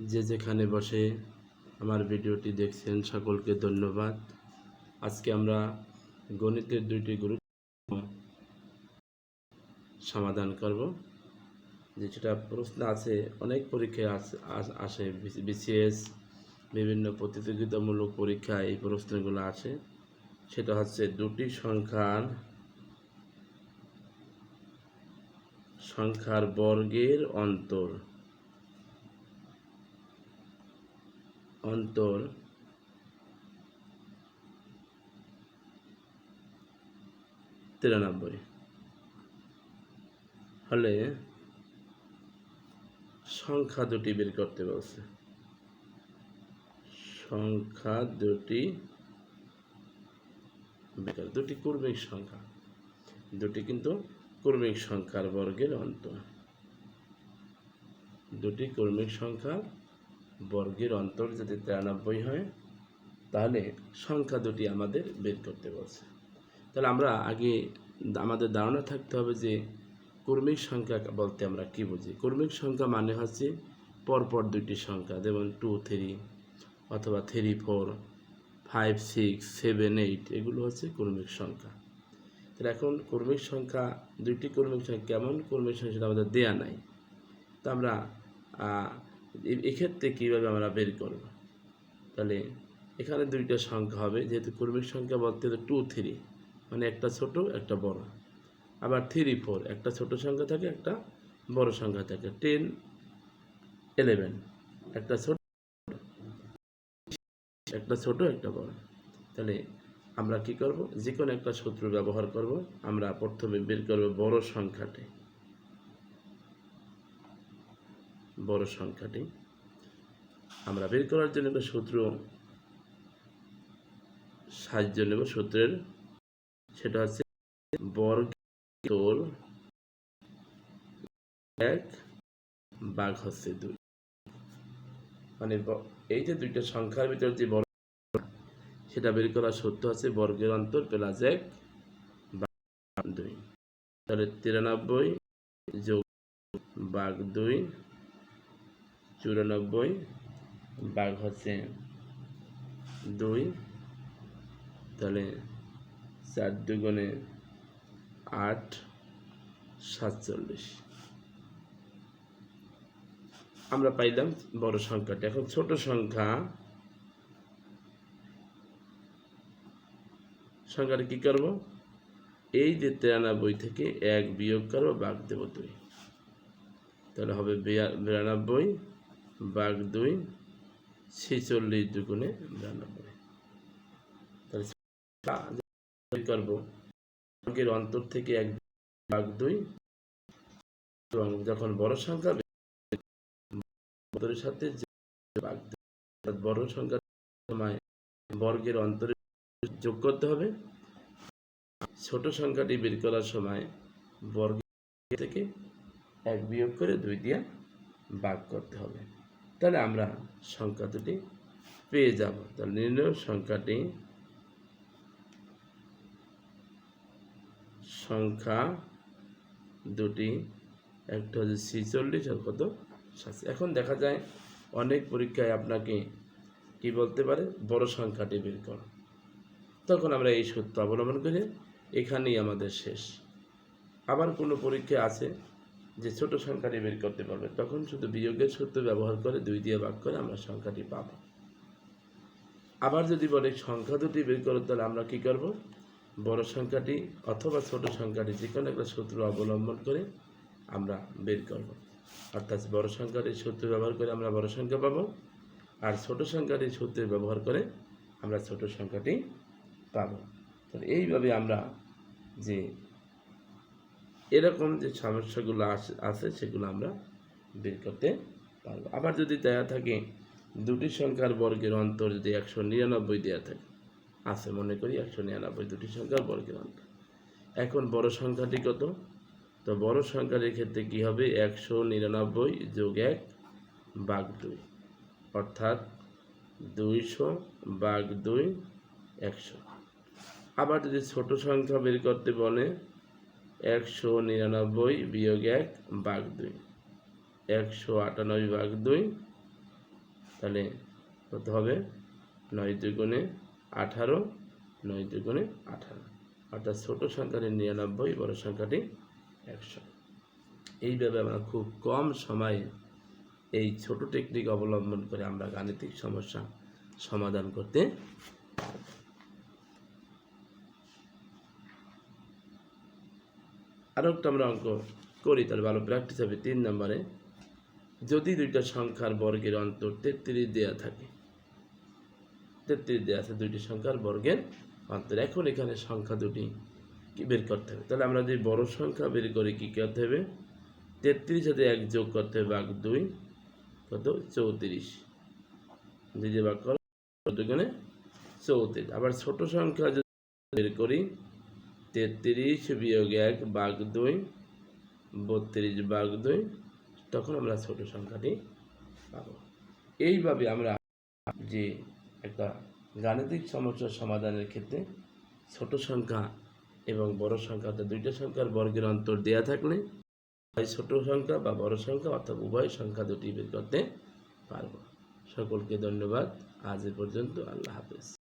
যে যেখানে বসে আমার ভিডিওটি দেখছেন সকলকে ধন্যবাদ। আজকে আমরা গণিতের দুইটি গ্রুপ সমাধান করব, যে সেটা প্রশ্ন আছে, অনেক পরীক্ষায় আস- বিসিএস, বিভিন্ন প্রতিযোগিতামূলক পরীক্ষায় এই প্রশ্নগুলো আসে। সেটা হচ্ছে দুটি সংখ্যার সংখ্যার বর্গের অন্তর। অন্তর তিরানব্বই। হলে সংখ্যা দুটি বের করতে বলছে। সংখ্যা দুটি বের কর- দুটি কর্মিক সংখ্যা। দুটি কিন্তু কর্মিক সংখ্যার বর্গের অন্তর। দুটি কর্মিক সংখ্যা বর্গের অন্তর যদি তিরানব্বই হয়, তাহলে সংখ্যা দুটি আমাদের বের করতে বলছে। তাহলে আমরা আগে আমাদের ধারণা থাকতে হবে যে কর্মিক সংখ্যা বলতে আমরা কি বুঝি? কর্মিক সংখ্যা মানে হচ্ছে পরপর দুইটি সংখ্যা, যেমন টু থ্রি অথবা three four five six seven eight এগুলো হচ্ছে কর্মিক সংখ্যা। তাহলে এখন কর্মিক সংখ্যা, দুইটি কর্মিক সংখ্যা কেমন? কর্মিক সংখ্যা আমাদের দেয়া নাই, তো আমরা এক্ষেত্রে কীভাবে আমরা বের করব? তাহলে এখানে দুইটা সংখ্যা হবে, যেহেতু কর্মীর সংখ্যা বলতে টু থ্রি মানে একটা ছোট, একটা বড়। আবার থ্রি ফোর একটা ছোট সংখ্যা থাকে, একটা বড় সংখ্যা থাকে টেন এলেভেন একটা ছোট একটা ছোট, একটা বড়। তাহলে আমরা কি করব? যে কোনো একটা সূত্র ব্যবহার করব, আমরা প্রথমে বের করব বড় সংখ্যাটি। বড় সংখ্যাটি। আমরা বের করার জন্য সূত্র সাহায্য নেব সূত্রের সেটা হচ্ছে বর্গ তোর এক বাঘ হচ্ছে দুই। মানে এই যে দুইটা সংখ্যার ভিতর যে বর্গ, সেটা বের করার সূত্র হচ্ছে বর্গের অন্তর প্লাস এক দুই। তাহলে তিরানব্বই যোগ বাঘ দুই চুরানব্বই, বাঘ হচ্ছে দুই, তাহলে চার দুগুণে আট, সাতচল্লিশ। আমরা পাইলাম বড় সংখ্যাটা। এখন ছোট সংখ্যা। সংখ্যাটা কি করব? এই যে তিরানব্বই থেকে এক বিয়োগ করব বাঘ দেবো দুই। তাহলে হবে বিরানব্বই বাঘ দুই ছেচল্লিশ দুগুণে বিরানব্বই তাহলে করব। বর্গের অন্তর থেকে এক বাঘ দুই এবং যখন বড় সংখ্যা অন্তরের সাথে অর্থাৎ বড় সংখ্যার সময় বর্গের অন্তরে যোগ করতে হবে। ছোট সংখ্যাটি বের করার সময় বর্গ থেকে এক বিয়োগ করে দুই দিয়ে ভাগ করতে হবে। তাহলে আমরা সংখ্যা দুটি পেয়ে যাব। তাহলে নির্ণয় সংখ্যাটি সংখ্যা দুটি, একটা হচ্ছে ছিচল্লিশ আর কত? সাতশো এখন দেখা যায় অনেক পরীক্ষায় আপনাকে কি বলতে পারে? বড় সংখ্যাটি বের করো। তখন আমরা এই সূত্র অবলম্বন করে এখানেই আমাদের শেষ। আবার কোনো পরীক্ষা আছে? যে ছোট সংখ্যাটি বের করতে পারবে, তখন শুধু বিয়োগের সূত্র ব্যবহার করে দুই দিয়ে ভাগ করে আমরা সংখ্যাটি পাবো। আবার যদি বলে সংখ্যা দুটি বের করো, তাহলে আমরা কি করব? বড় সংখ্যাটি অথবা ছোট সংখ্যাটি যে কোনো একটা সূত্র অবলম্বন করে আমরা বের করব। অর্থাৎ বড় সংখ্যাটির সূত্র ব্যবহার করে আমরা বড় সংখ্যা পাবো, আর ছোট সংখ্যাটির সূত্র ব্যবহার করে আমরা ছোট সংখ্যাটি পাবো। তাহলে এইভাবে আমরা যে এরকম যে সমস্যাগুলো আছে সেগুলো আমরা বের করতে পারব। আবার যদি দেয়া থাকে দুটি সংখ্যার বর্গের অন্তর যদি একশো নিরানব্বই দেওয়া থাকে, আছে মনে করি একশো নিরানব্বই দুটি সংখ্যার বর্গের অন্তর। এখন বড় সংখ্যাটি কত? তো বড় সংখ্যাটির ক্ষেত্রে কি হবে? একশো নিরানব্বই যোগ এক বাঘ দুই, অর্থাৎ দুইশো বাঘ দুই একশো। আবার যদি ছোট সংখ্যা বের করতে বলে একশো নিরানব্বই বিয়োগ এক বাঘ দুই। একশো আটানব্বই ভাগ দুই, তাহলে কত হবে? নয় দুগুণে আঠারো, নয় দুগুণে আঠারো। অর্থাৎ ছোটো সংখ্যাটি নিরানব্বই, বড় সংখ্যাটি একশো। এইভাবে আমরা খুব কম সময়ে এই ছোট টেকনিক অবলম্বন করে আমরা গাণিতিক সমস্যা সমাধান করতে আরও একটা আমরা অঙ্ক করি, তাহলে ভালো প্র্যাকটিস হবে। তিন নম্বরে, যদি দুইটা সংখ্যার বর্গের অন্তর তেত্রিশ দেওয়া থাকে, তেত্রিশ দেওয়া আছে দুইটি সংখ্যার বর্গের অন্তর। এখন এখানে সংখ্যা দুটি বের করতে হবে? তাহলে আমরা যদি বড় সংখ্যা বের করি কি করতে হবে? তেত্রিশ সাথে এক যোগ করতে হবে বাঘ দুই, কত? চৌত্রিশ। দুই করো, দুগুণে চৌত্রিশ। আবার ছোট সংখ্যা যদি বের করি তেত্রিশ বিয়োগ এক বাঘ দুই, বত্রিশ বাঘ দুই, তখন আমরা ছোট সংখ্যাটি পাব। এইভাবে আমরা যে একটা গাণিতিক সমস্যার সমাধানের ক্ষেত্রে ছোট সংখ্যা এবং বড় সংখ্যা, অর্থাৎ দুইটা সংখ্যার বর্গের অন্তর দেয়া থাকলে ছোট সংখ্যা বা বড় সংখ্যা, অর্থাৎ উভয় সংখ্যা দুটি বের করতে পারব। সকলকে ধন্যবাদ। আজ এ পর্যন্ত আল্লাহ হাফেজ।